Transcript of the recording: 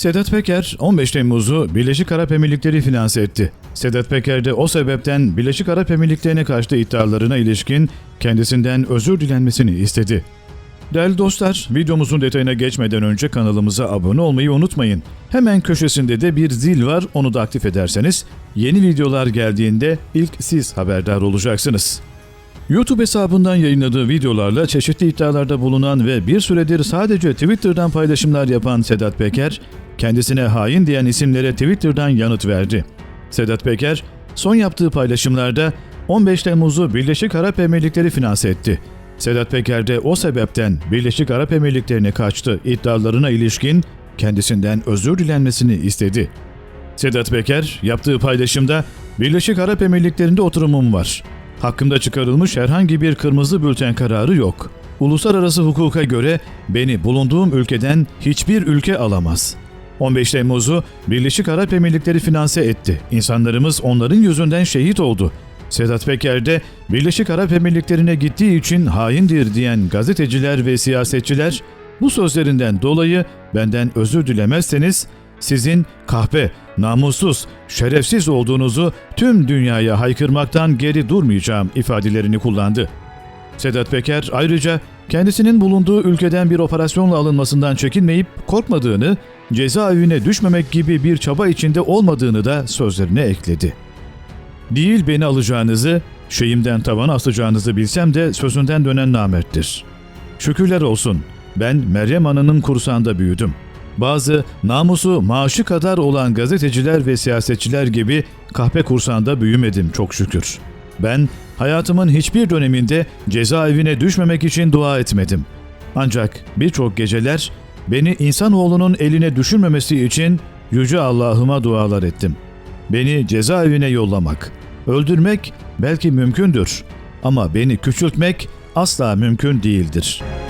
Sedat Peker 15 Temmuz'u Birleşik Arap Emirlikleri finanse etti. Sedat Peker de o sebepten Birleşik Arap Emirlikleri'ne karşı iddialarına ilişkin kendisinden özür dilenmesini istedi. Değerli dostlar, videomuzun detayına geçmeden önce kanalımıza abone olmayı unutmayın. Hemen köşesinde de bir zil var, onu da aktif ederseniz yeni videolar geldiğinde ilk siz haberdar olacaksınız. YouTube hesabından yayınladığı videolarla çeşitli iddialarda bulunan ve bir süredir sadece Twitter'dan paylaşımlar yapan Sedat Peker, kendisine hain diyen isimlere Twitter'dan yanıt verdi. Sedat Peker, son yaptığı paylaşımlarda 15 Temmuz'u Birleşik Arap Emirlikleri finanse etti. Sedat Peker de o sebepten Birleşik Arap Emirlikleri'ne kaçtı iddialarına ilişkin kendisinden özür dilenmesini istedi. Sedat Peker yaptığı paylaşımda Birleşik Arap Emirlikleri'nde oturumum var. Hakkımda çıkarılmış herhangi bir kırmızı bülten kararı yok. Uluslararası hukuka göre beni bulunduğum ülkeden hiçbir ülke alamaz. 15 Temmuz'u Birleşik Arap Emirlikleri finanse etti. İnsanlarımız onların yüzünden şehit oldu. Sedat Peker de Birleşik Arap Emirlikleri'ne gittiği için haindir diyen gazeteciler ve siyasetçiler bu sözlerinden dolayı benden özür dilemezseniz sizin kahpe, namussuz, şerefsiz olduğunuzu tüm dünyaya haykırmaktan geri durmayacağım ifadelerini kullandı. Sedat Peker ayrıca kendisinin bulunduğu ülkeden bir operasyonla alınmasından çekinmeyip korkmadığını, cezaevine düşmemek gibi bir çaba içinde olmadığını da sözlerine ekledi. Değil beni alacağınızı, şeyimden tavana asacağınızı bilsem de sözünden dönen namerttir. Şükürler olsun, ben Meryem Ana'nın kursağında büyüdüm. Bazı namusu maaşı kadar olan gazeteciler ve siyasetçiler gibi kahpe kursağında büyümedim çok şükür. Ben hayatımın hiçbir döneminde cezaevine düşmemek için dua etmedim. Ancak birçok geceler beni insanoğlunun eline düşürmemesi için Yüce Allah'ıma dualar ettim. Beni cezaevine yollamak, öldürmek belki mümkündür ama beni küçültmek asla mümkün değildir.''